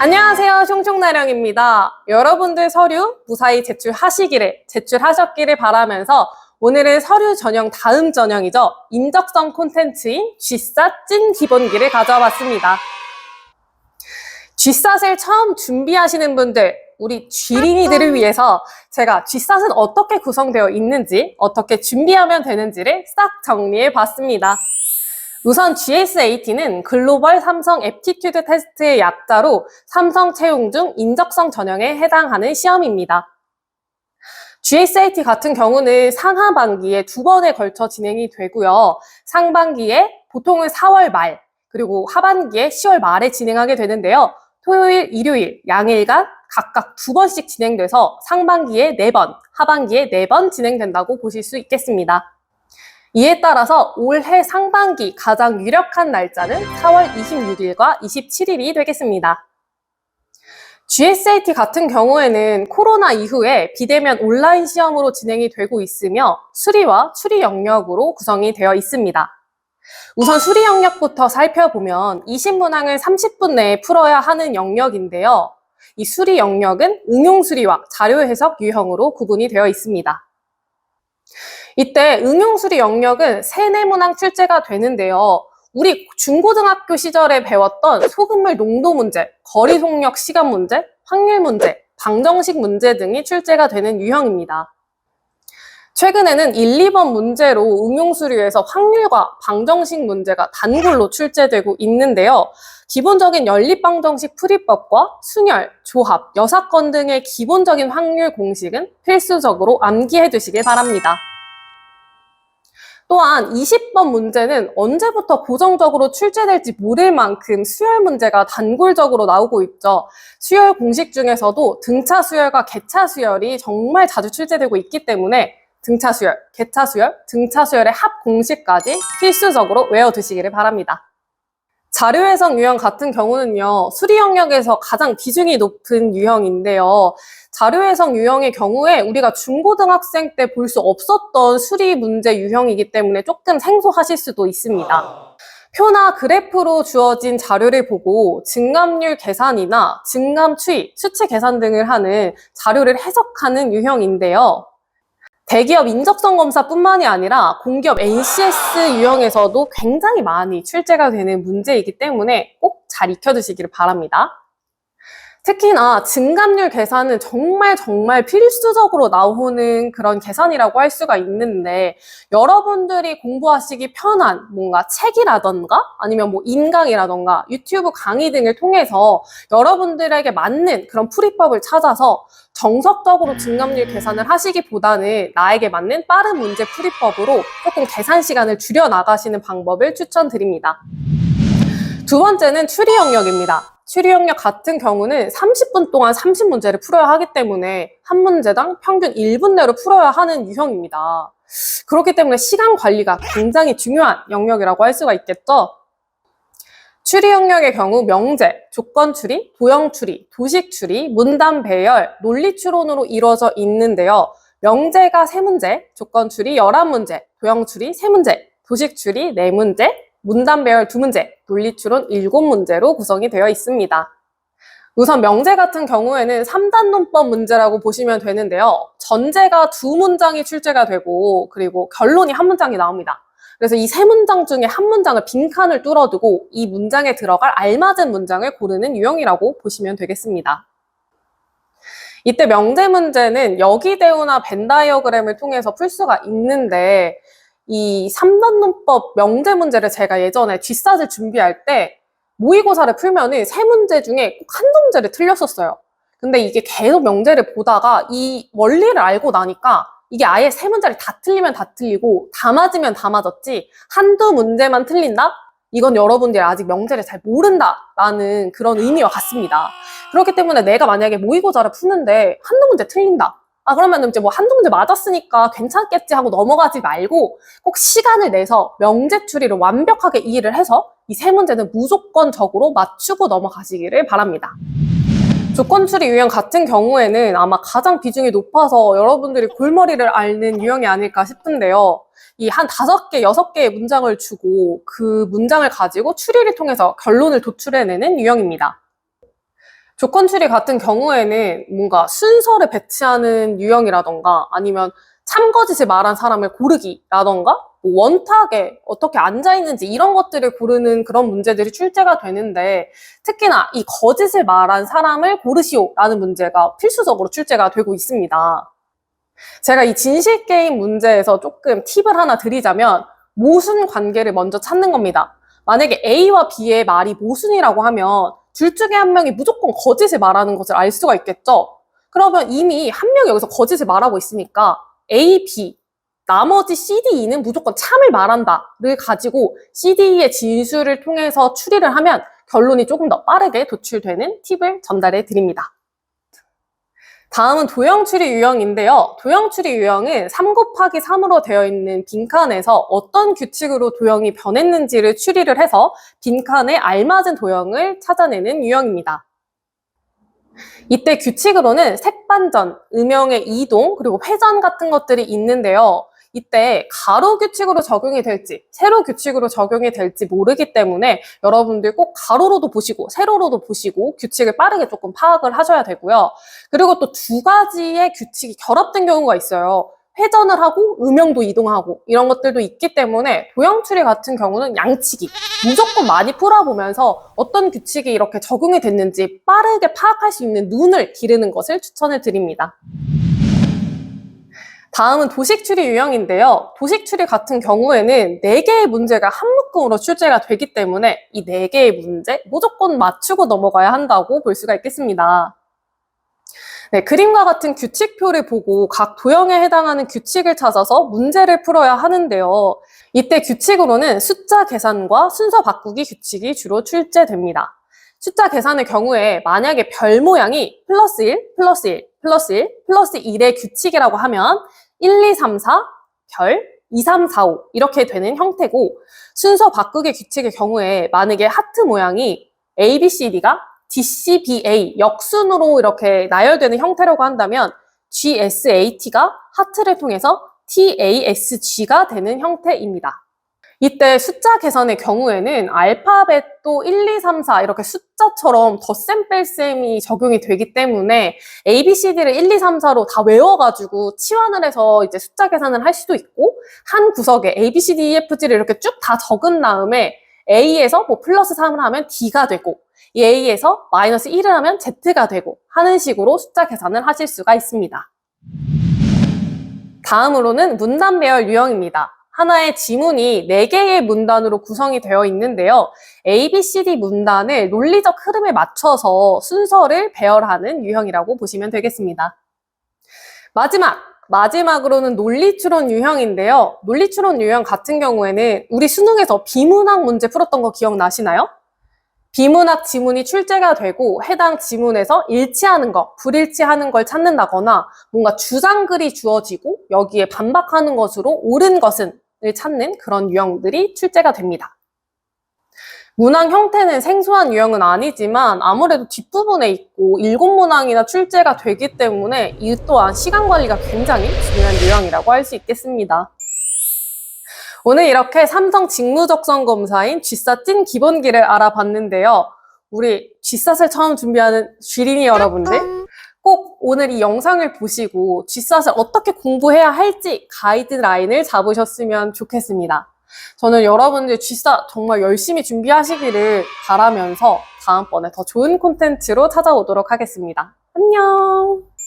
안녕하세요. 숑숑나령입니다. 여러분들 서류 무사히 제출하시기를, 제출하셨기를 바라면서 오늘은 서류 전형 다음 전형이죠. 인적성 콘텐츠인 G사 찐 기본기를 가져와 봤습니다. G사를 처음 준비하시는 분들, 우리 G린이들을 위해서 제가 G사는 어떻게 구성되어 있는지, 어떻게 준비하면 되는지를 싹 정리해 봤습니다. 우선 GS-AT는 글로벌 삼성 애프티튜드 테스트의 약자로 삼성 채용 중 인적성 전형에 해당하는 시험입니다. GS-AT 같은 경우는 상하반기에 두 번에 걸쳐 진행이 되고요. 상반기에 보통은 4월 말, 그리고 하반기에 10월 말에 진행하게 되는데요. 토요일, 일요일, 양일간 각각 두 번씩 진행돼서 상반기에 네 번, 하반기에 네 번 진행된다고 보실 수 있겠습니다. 이에 따라서 올해 상반기 가장 유력한 날짜는 4월 26일과 27일이 되겠습니다. GSAT 같은 경우에는 코로나 이후에 비대면 온라인 시험으로 진행이 되고 있으며 수리와 추리 영역으로 구성이 되어 있습니다. 우선 수리 영역부터 살펴보면 20문항을 30분 내에 풀어야 하는 영역인데요. 이 수리 영역은 응용 수리와 자료 해석 유형으로 구분이 되어 있습니다. 이때 응용수리 영역은 세네 문항 출제가 되는데요. 우리 중고등학교 시절에 배웠던 소금물 농도 문제, 거리 속력 시간 문제, 확률 문제, 방정식 문제 등이 출제가 되는 유형입니다. 최근에는 1, 2번 문제로 응용수리에서 확률과 방정식 문제가 단골로 출제되고 있는데요. 기본적인 연립방정식 풀이법과 순열, 조합, 여사건 등의 기본적인 확률 공식은 필수적으로 암기해 두시길 바랍니다. 또한 20번 문제는 언제부터 고정적으로 출제될지 모를 만큼 수열 문제가 단골적으로 나오고 있죠. 수열 공식 중에서도 등차 수열과 개차 수열이 정말 자주 출제되고 있기 때문에 등차 수열, 개차 수열, 등차 수열의 합 공식까지 필수적으로 외워두시기를 바랍니다. 자료 해석 유형 같은 경우는요, 수리 영역에서 가장 비중이 높은 유형인데요. 자료 해석 유형의 경우에 우리가 중고등학생 때 볼 수 없었던 수리 문제 유형이기 때문에 조금 생소하실 수도 있습니다. 표나 그래프로 주어진 자료를 보고 증감률 계산이나 증감 추이, 수치 계산 등을 하는 자료를 해석하는 유형인데요. 대기업 인적성 검사뿐만이 아니라 공기업 NCS 유형에서도 굉장히 많이 출제가 되는 문제이기 때문에 꼭 잘 익혀두시기를 바랍니다. 특히나 증감률 계산은 정말 정말 필수적으로 나오는 그런 계산이라고 할 수가 있는데 여러분들이 공부하시기 편한 뭔가 책이라던가 아니면 뭐 인강이라던가 유튜브 강의 등을 통해서 여러분들에게 맞는 그런 풀이법을 찾아서 정석적으로 증감률 계산을 하시기보다는 나에게 맞는 빠른 문제 풀이법으로 조금 계산 시간을 줄여 나가시는 방법을 추천드립니다. 두 번째는 추리 영역입니다. 추리 영역 같은 경우는 30분 동안 30문제를 풀어야 하기 때문에 한 문제당 평균 1분 내로 풀어야 하는 유형입니다. 그렇기 때문에 시간 관리가 굉장히 중요한 영역이라고 할 수가 있겠죠. 추리 영역의 경우 명제, 조건 추리, 도형 추리, 도식 추리, 문단 배열, 논리 추론으로 이루어져 있는데요. 명제가 3문제, 조건 추리 11문제, 도형 추리 3문제, 도식 추리 4문제, 문단 배열 2문제, 논리 추론 7문제로 구성이 되어 있습니다. 우선 명제 같은 경우에는 3단 논법 문제라고 보시면 되는데요. 전제가 두 문장이 출제가 되고 그리고 결론이 한 문장이 나옵니다. 그래서 이 세 문장 중에 한 문장을 빈칸을 뚫어두고 이 문장에 들어갈 알맞은 문장을 고르는 유형이라고 보시면 되겠습니다. 이때 명제 문제는 여기대우나 벤 다이어그램을 통해서 풀 수가 있는데 이 3단 논법 명제 문제를 제가 예전에 뒷사을 준비할 때 모의고사를 풀면은 세 문제 중에 꼭 한두 문제를 틀렸었어요. 근데 이게 계속 명제를 보다가 이 원리를 알고 나니까 이게 아예 세 문제를 다 틀리면 다 틀리고 다 맞으면 다 맞았지 한두 문제만 틀린다? 이건 여러분들이 아직 명제를 잘 모른다라는 그런 의미와 같습니다. 그렇기 때문에 내가 만약에 모의고사를 푸는데 한두 문제 틀린다. 아, 그러면 이제 뭐 한두 문제 맞았으니까 괜찮겠지 하고 넘어가지 말고 꼭 시간을 내서 명제 추리를 완벽하게 이해를 해서 이 세 문제는 무조건적으로 맞추고 넘어가시기를 바랍니다. 조건 추리 유형 같은 경우에는 아마 가장 비중이 높아서 여러분들이 골머리를 앓는 유형이 아닐까 싶은데요. 이 한 다섯 개, 여섯 개의 문장을 주고 그 문장을 가지고 추리를 통해서 결론을 도출해내는 유형입니다. 조건 추리 같은 경우에는 뭔가 순서를 배치하는 유형이라던가 아니면 참거짓을 말한 사람을 고르기라던가 뭐 원탁에 어떻게 앉아있는지 이런 것들을 고르는 그런 문제들이 출제가 되는데 특히나 이 거짓을 말한 사람을 고르시오라는 문제가 필수적으로 출제가 되고 있습니다. 제가 이 진실 게임 문제에서 조금 팁을 하나 드리자면 모순 관계를 먼저 찾는 겁니다. 만약에 A와 B의 말이 모순이라고 하면 둘 중에 한 명이 무조건 거짓을 말하는 것을 알 수가 있겠죠? 그러면 이미 한 명이 여기서 거짓을 말하고 있으니까 A, B, 나머지 C, D, E는 무조건 참을 말한다를 가지고 C, D, E의 진술을 통해서 추리를 하면 결론이 조금 더 빠르게 도출되는 팁을 전달해 드립니다. 다음은 도형 추리 유형인데요. 도형 추리 유형은 3 곱하기 3으로 되어 있는 빈칸에서 어떤 규칙으로 도형이 변했는지를 추리를 해서 빈칸에 알맞은 도형을 찾아내는 유형입니다. 이때 규칙으로는 색반전, 음영의 이동, 그리고 회전 같은 것들이 있는데요. 이때 가로 규칙으로 적용이 될지 세로 규칙으로 적용이 될지 모르기 때문에 여러분들 꼭 가로로도 보시고 세로로도 보시고 규칙을 빠르게 조금 파악을 하셔야 되고요. 그리고 또 두 가지의 규칙이 결합된 경우가 있어요. 회전을 하고 음영도 이동하고 이런 것들도 있기 때문에 도형 추리 같은 경우는 양치기 무조건 많이 풀어보면서 어떤 규칙이 이렇게 적용이 됐는지 빠르게 파악할 수 있는 눈을 기르는 것을 추천해 드립니다. 다음은 도식 추리 유형인데요. 도식 추리 같은 경우에는 4개의 문제가 한 묶음으로 출제가 되기 때문에 이 4개의 문제 무조건 맞추고 넘어가야 한다고 볼 수가 있겠습니다. 네, 그림과 같은 규칙표를 보고 각 도형에 해당하는 규칙을 찾아서 문제를 풀어야 하는데요. 이때 규칙으로는 숫자 계산과 순서 바꾸기 규칙이 주로 출제됩니다. 숫자 계산의 경우에 만약에 별 모양이 플러스 1, 플러스 1, 플러스 1, 플러스 1의 규칙이라고 하면 1, 2, 3, 4, 별, 2, 3, 4, 5 이렇게 되는 형태고 순서 바꾸기 규칙의 경우에 만약에 하트 모양이 A, B, C, D가 D, C, B, A 역순으로 이렇게 나열되는 형태라고 한다면 G, S, A, T가 하트를 통해서 T, A, S, G가 되는 형태입니다. 이때 숫자 계산의 경우에는 알파벳도 1, 2, 3, 4 이렇게 숫자처럼 덧셈 뺄셈이 적용이 되기 때문에 A, B, C, D를 1, 2, 3, 4로 다 외워가지고 치환을 해서 이제 숫자 계산을 할 수도 있고 한 구석에 A, B, C, D, E, F, G를 이렇게 쭉 다 적은 다음에 A에서 뭐 플러스 3을 하면 D가 되고 이 A에서 마이너스 1을 하면 Z가 되고 하는 식으로 숫자 계산을 하실 수가 있습니다. 다음으로는 문단 배열 유형입니다. 하나의 지문이 4개의 문단으로 구성이 되어 있는데요. A, B, C, D 문단을 논리적 흐름에 맞춰서 순서를 배열하는 유형이라고 보시면 되겠습니다. 마지막! 마지막으로는 논리추론 유형인데요. 논리추론 유형 같은 경우에는 우리 수능에서 비문학 문제 풀었던 거 기억나시나요? 비문학 지문이 출제가 되고 해당 지문에서 일치하는 것, 불일치하는 걸 찾는다거나 뭔가 주장글이 주어지고 여기에 반박하는 것으로 옳은 것은 을 찾는 그런 유형들이 출제가 됩니다. 문항 형태는 생소한 유형은 아니지만 아무래도 뒷부분에 있고 일곱 문항이나 출제가 되기 때문에 이 또한 시간 관리가 굉장히 중요한 유형이라고 할 수 있겠습니다. 오늘 이렇게 삼성 직무적성 검사인 G사 찐 기본기를 알아봤는데요. 우리 G사를 처음 준비하는 쥐린이 여러분들 꼭 오늘 이 영상을 보시고 G사를 어떻게 공부해야 할지 가이드라인을 잡으셨으면 좋겠습니다. 저는 여러분들 G사 정말 열심히 준비하시기를 바라면서 다음번에 더 좋은 콘텐츠로 찾아오도록 하겠습니다. 안녕!